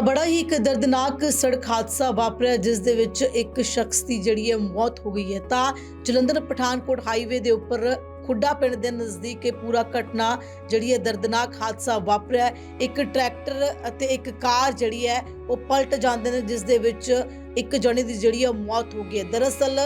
ਤਾਂ ਬੜਾ ਹੀ ਇੱਕ ਦਰਦਨਾਕ ਸੜਕ ਹਾਦਸਾ ਵਾਪਰਿਆ, ਜਿਸ ਦੇ ਵਿੱਚ ਇੱਕ ਸ਼ਖਸ ਦੀ ਜਿਹੜੀ ਹੈ ਮੌਤ ਹੋ ਗਈ ਹੈ। ਤਾਂ ਜਲੰਧਰ ਪਠਾਨਕੋਟ ਹਾਈਵੇ ਦੇ ਉੱਪਰ ਖੁੱਡਾ ਪਿੰਡ ਦੇ ਨਜ਼ਦੀਕ ਇਹ ਪੂਰਾ ਘਟਨਾ ਜਿਹੜੀ ਹੈ ਦਰਦਨਾਕ ਹਾਦਸਾ ਵਾਪਰਿਆ। ਇੱਕ ਟਰੈਕਟਰ ਅਤੇ ਇੱਕ ਕਾਰ ਜਿਹੜੀ ਹੈ ਉਹ ਪਲਟ ਜਾਂਦੇ ਨੇ, ਜਿਸ ਦੇ ਵਿੱਚ ਇੱਕ ਜਣੇ ਦੀ ਜਿਹੜੀ ਹੈ ਮੌਤ ਹੋ ਗਈ ਹੈ। ਦਰਅਸਲ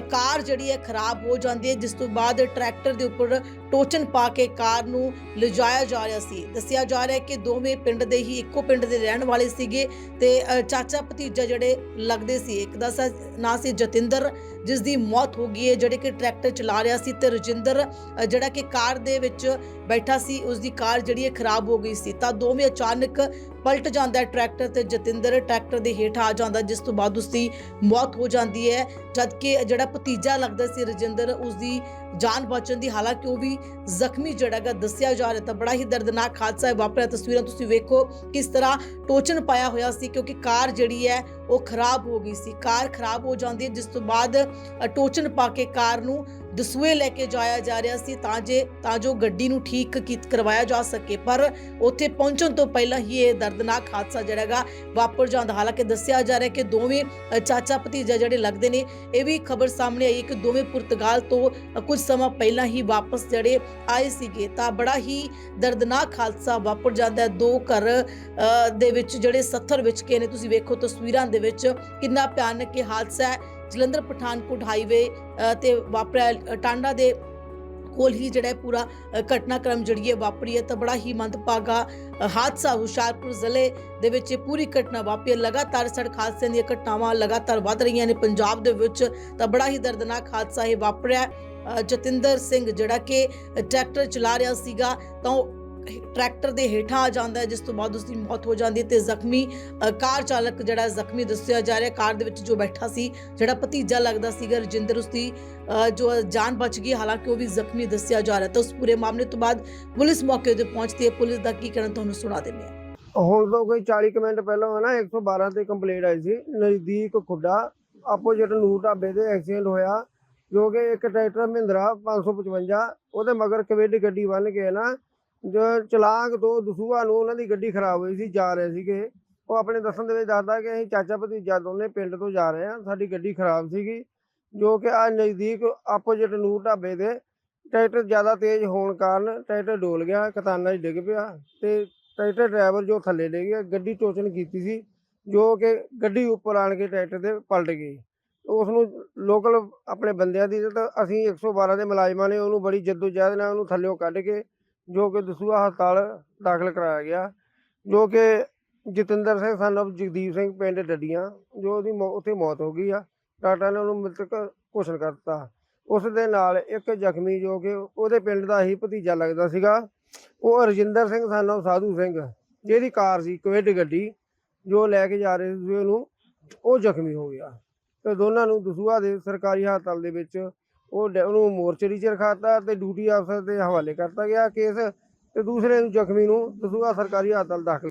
ਕਾਰ ਜਿਹੜੀ ਹੈ ਖਰਾਬ ਹੋ ਜਾਂਦੀ ਹੈ, ਜਿਸ ਤੋਂ ਬਾਅਦ ਟਰੈਕਟਰ ਦੇ ਉੱਪਰ ਟੋਚਨ ਪਾ ਕੇ ਕਾਰ ਨੂੰ ਲਿਜਾਇਆ ਜਾ ਰਿਹਾ ਸੀ। ਦੱਸਿਆ ਜਾ ਰਿਹਾ ਹੈ ਕਿ ਦੋਵੇਂ ਪਿੰਡ ਦੇ ਹੀ ਇੱਕੋ ਪਿੰਡ ਦੇ ਰਹਿਣ ਵਾਲੇ ਸੀਗੇ ਤੇ ਚਾਚਾ ਭਤੀਜਾ ਜਿਹੜੇ ਲੱਗਦੇ ਸੀ, ਇੱਕ ਦਾ ਨਾਂ ਸੀ ਜਤਿੰਦਰ, ਜਿਸ ਦੀ ਮੌਤ ਹੋ ਗਈ ਹੈ, ਜਿਹੜੇ ਕਿ ਟਰੈਕਟਰ ਚਲਾ ਰਿਹਾ ਸੀ ਤੇ ਰਜਿੰਦਰ ਜਿਹੜਾ ਕਿ ਕਾਰ ਦੇ ਵਿੱਚ ਬੈਠਾ ਸੀ, ਉਸ ਦੀ ਕਾਰ ਜਿਹੜੀ ਹੈ ਖਰਾਬ ਹੋ ਗਈ ਸੀ। ਤਾਂ ਦੋਵੇਂ ਅਚਾਨਕ ਪਲਟ ਜਾਂਦਾ ਹੈ ਟਰੈਕਟਰ ਤੇ ਜਤਿੰਦਰ, ਟਰੈਕਟਰ ਦੇ ਹੇਠ ਆ ਜਾਂਦਾ, ਜਿਸ ਤੋਂ ਬਾਅਦ ਉਸ ਦੀ ਮੌਤ ਹੋ ਜਾਂਦੀ ਹੈ। ਜਦਕਿ ਜਿਹੜਾ ਭਤੀਜਾ ਲੱਗਦਾ ਸੀ ਰਜਿੰਦਰ ਉਸ ਦੀ ਜਾਨ ਬਚਣ ਦੀ ਹਾਲਾਂਕਿ ਉਹ ਵੀ ਜ਼ਖਮੀ ਜਿਹੜਾ ਗਾ ਦੱਸਿਆ ਜਾ ਰਿਹਾ, ਤਾਂ ਬੜਾ ਹੀ ਦਰਦਨਾਕ ਹਾਦਸਾ ਹੈ ਵਾਪਰਿਆ। ਤਸਵੀਰਾਂ ਤੁਸੀਂ ਵੇਖੋ ਕਿਸ ਤਰ੍ਹਾਂ ਟੋਚਨ ਪਾਇਆ ਹੋਇਆ ਸੀ, ਕਿਉਂਕਿ ਕਾਰ ਜਿਹੜੀ ਹੈ ਉਹ ਖਰਾਬ ਹੋ ਗਈ ਸੀ। ਕਾਰ ਖਰਾਬ ਹੋ ਜਾਂਦੀ ਹੈ, ਜਿਸ ਤੋਂ ਬਾਅਦ ਟੋਚਨ ਪਾ ਕੇ ਕਾਰ ਨੂੰ ਦਸੂਏ ਲੈ ਕੇ ਜਾਇਆ ਜਾ ਰਿਹਾ ਸੀ ਤਾਂ ਜੇ ਤਾਂ ਜੋ ਗੱਡੀ ਨੂੰ ਠੀਕ ਕੀਤ ਕਰਵਾਇਆ ਜਾ ਸਕੇ। ਪਰ ਉੱਥੇ ਪਹੁੰਚਣ ਤੋਂ ਪਹਿਲਾਂ ਹੀ ਇਹ ਦਰਦਨਾਕ ਹਾਦਸਾ ਜਿਹੜਾ ਵਾਪਰ ਜਾਂਦਾ ਹਾਲਾਂਕਿ ਦੱਸਿਆ ਜਾ ਰਿਹਾ ਕਿ ਦੋਵੇਂ ਚਾਚਾ ਭਤੀਜਾ ਜਿਹੜੇ ਲੱਗਦੇ ਨੇ ਇਹ ਵੀ ਖਬਰ ਸਾਹਮਣੇ ਆਈ ਹੈ ਕਿ ਦੋਵੇਂ ਪੁਰਤਗਾਲ ਤੋਂ ਅ, ਕੁਝ ਸਮਾਂ ਪਹਿਲਾਂ ਹੀ ਵਾਪਸ ਜਿਹੜੇ ਆਏ ਸੀਗੇ। ਤਾਂ ਬੜਾ ਹੀ ਦਰਦਨਾਕ ਹਾਦਸਾ ਵਾਪਰ ਜਾਂਦਾ ਹੈ। ਦੋ ਘਰ ਦੇ ਵਿੱਚ ਜਿਹੜੇ ਸੱਥਰ ਵਿੱਚ ਕੇ ਨੇ। ਤੁਸੀਂ ਵੇਖੋ ਤਸਵੀਰਾਂ ਦੇ ਵਿੱਚ ਕਿੰਨਾ ਭਿਆਨਕ ਇਹ ਹਾਦਸਾ ਹੈ। ਜਲੰਧਰ ਪਠਾਨਕੋਟ ਹਾਈਵੇ ਤੇ ਵਾਪਰਿਆ ਟਾਂਡਾ ਦੇ ਕੋਲ ਹੀ ਜਿਹੜਾ ਪੂਰਾ ਘਟਨਾਕ੍ਰਮ ਜਿਹੜੀ ਹੈ ਵਾਪਰੀ ਹੈ ਤਾਂ ਬੜਾ ਹੀ ਮੰਦਭਾਗਾ ਹਾਦਸਾ ਹੁਸ਼ਿਆਰਪੁਰ ਜ਼ਿਲ੍ਹੇ ਦੇ ਵਿੱਚ ਇਹ ਪੂਰੀ ਘਟਨਾ ਵਾਪਰੀ ਹੈ। ਲਗਾਤਾਰ ਸੜਕ ਹਾਦਸਿਆਂ ਦੀਆਂ ਘਟਨਾਵਾਂ ਲਗਾਤਾਰ ਵੱਧ ਰਹੀਆਂ ਨੇ ਪੰਜਾਬ ਦੇ ਵਿੱਚ ਤਾਂ ਬੜਾ ਹੀ ਦਰਦਨਾਕ ਹਾਦਸਾ ਇਹ ਵਾਪਰਿਆ। ਜਤਿੰਦਰ ਸਿੰਘ ਜਿਹੜਾ ਕਿ ਟਰੈਕਟਰ ਚਲਾ ਰਿਹਾ ਸੀਗਾ ਤਾਂ ਉਹ ਟਰੈਕਟਰ ਦੇ ਹੇਠਾਂ ਆ ਜਾਂਦਾ ਹੈ, ਜਿਸ ਤੋਂ ਬਾਅਦ ਉਸ ਦੀ ਮੌਤ ਹੋ ਜਾਂਦੀ ਹੈ ਤੇ ਜ਼ਖਮੀ ਕਾਰ ਚਾਲਕ ਜਿਹੜਾ ਜ਼ਖਮੀ ਦੱਸਿਆ ਜਾ ਰਿਹਾ, ਕਾਰ ਦੇ ਵਿੱਚ ਜੋ ਬੈਠਾ ਸੀ, ਜਿਹੜਾ ਭਤੀਜਾ ਲੱਗਦਾ ਸੀਗਾ, ਰਜਿੰਦਰ ਉਸ ਦੀ ਜੋ ਜਾਨ ਬਚ ਗਈ ਹਾਲਾਂਕਿ ਉਹ ਵੀ ਜ਼ਖਮੀ ਦੱਸਿਆ ਜਾ ਰਿਹਾ ਤਾਂ ਉਸ ਪੂਰੇ ਮਾਮਲੇ ਤੋਂ ਬਾਅਦ ਪੁਲਿਸ ਮੌਕੇ ਤੇ ਪਹੁੰਚਦੀ ਹੈ। ਪੁਲਿਸ ਦਾ ਕੀ ਕਹਿਣਾ ਤੁਹਾਨੂੰ ਸੁਣਾ ਦਿੰਦੇ ਹਾਂ। ਹੁਣ ਤੋਂ ਕੋਈ 40 ਮਿੰਟ ਪਹਿਲਾਂ ਨਾ 112 ਤੇ ਕੰਪਲੇਂਟ ਆਈ ਸੀ, ਨਜ਼ਦੀਕ ਖੁੱਡਾ, ਆਪੋਜੀਟ ਨੂਰ ਢਾਬੇ ਤੇ ਐਕਸੀਡੈਂਟ ਹੋਇਆ, ਜੋ ਕਿ ਇੱਕ ਟਰੈਕਟਰ ਮਹਿੰਦਰਾ 555 ਉਹਦੇ ਮਗਰ ਕਵੇਡੀ ਗੱਡੀ ਬੰਨ ਕੇ ਨਾ ਜੋ ਚਲਾਕ ਤੋਂ ਦਸੂਆ ਨੂੰ ਉਹਨਾਂ ਦੀ ਗੱਡੀ ਖਰਾਬ ਹੋਈ ਸੀ, ਜਾ ਰਹੇ ਸੀਗੇ। ਉਹ ਆਪਣੇ ਦੱਸਣ ਦੇ ਵਿੱਚ ਦੱਸਦਾ ਕਿ ਅਸੀਂ ਚਾਚਾ ਭਤੀਜਾ ਦੋਨੇ ਪਿੰਡ ਤੋਂ ਜਾ ਰਹੇ ਹਾਂ, ਸਾਡੀ ਗੱਡੀ ਖਰਾਬ ਸੀਗੀ, ਜੋ ਕਿ ਆ ਨਜ਼ਦੀਕ ਆਪੋਜੀਟ ਨੂਰ ਢਾਬੇ ਦੇ ਟਰੈਕਟਰ ਜ਼ਿਆਦਾ ਤੇਜ਼ ਹੋਣ ਕਾਰਨ ਟਰੈਕਟਰ ਡੋਲ ਗਿਆ ਕਤਾਨਾ 'ਚ ਡਿੱਗ ਪਿਆ ਤੇ ਟਰੈਕਟਰ ਡਰਾਈਵਰ ਜੋ ਥੱਲੇ ਡੇ ਗਿਆ, ਗੱਡੀ ਟੋਚਨ ਕੀਤੀ ਸੀ, ਜੋ ਕਿ ਗੱਡੀ ਉੱਪਰ ਆਣ ਕੇ ਟਰੈਕਟਰ ਦੇ ਪਲਟ ਗਈ। ਉਸ ਨੂੰ ਲੋਕਲ ਆਪਣੇ ਬੰਦਿਆਂ ਦੀ ਤਾਂ ਅਸੀਂ 112 ਦੇ ਮੁਲਾਜ਼ਮਾਂ ਨੇ ਉਹਨੂੰ ਬੜੀ ਜੱਦੋ ਜਹਿਦ ਨਾਲ ਉਹਨੂੰ ਥੱਲਿਓਂ ਕੱਢ ਕੇ ਜੋ ਕਿ ਦਸੂਆ ਹਸਪਤਾਲ ਦਾਖਲ ਕਰਾਇਆ ਗਿਆ, ਜੋ ਕਿ ਜਤਿੰਦਰ ਸਿੰਘ, son of ਜਗਦੀਪ ਸਿੰਘ ਪਿੰਡ ਡੱਡੀਆਂ, ਜੋ ਉਹਦੀ ਮੌ- ਉੱਥੇ ਮੌਤ ਹੋ ਗਈ ਆ, ਡਾਕਟਰਾਂ ਨੇ ਉਹਨੂੰ ਮ੍ਰਿਤਕ ਘੋਸ਼ਣ ਕਰ ਦਿੱਤਾ। ਉਸ ਦੇ ਨਾਲ ਇੱਕ ਜ਼ਖਮੀ ਜੋ ਕਿ ਉਹਦੇ ਪਿੰਡ ਦਾ ਹੀ ਭਤੀਜਾ ਲੱਗਦਾ ਸੀਗਾ, ਉਹ ਰਜਿੰਦਰ ਸਿੰਘ, son ਸਾਧੂ ਸਿੰਘ, ਜਿਹਦੀ ਕਾਰ ਸੀ ਕੁਇਡ ਗੱਡੀ, ਜੋ ਲੈ ਕੇ ਜਾ ਰਹੇ ਸੀ ਉਹਨੂੰ, ਉਹ ਜ਼ਖਮੀ ਹੋ ਗਿਆ। ਤੇ ਦੋਨਾਂ ਨੂੰ ਦਸੂਹਾ ਦੇ ਸਰਕਾਰੀ ਹਸਪਤਾਲ ਦੇ ਵਿੱਚ ਉਹ ਡ- ਉਹਨੂੰ ਮੋਰਚਰੀ 'ਚ ਰਖਾਤਾ ਤੇ ਡਿਊਟੀ ਅਫਸਰ ਦੇ ਹਵਾਲੇ ਕਰਤਾ ਗਿਆ ਕੇਸ ਤੇ ਦੂਸਰੇ ਨੂੰ ਜ਼ਖਮੀ ਨੂੰ ਦਸੂਹਾ ਸਰਕਾਰੀ ਹਸਪਤਾਲ ਦਾਖਲ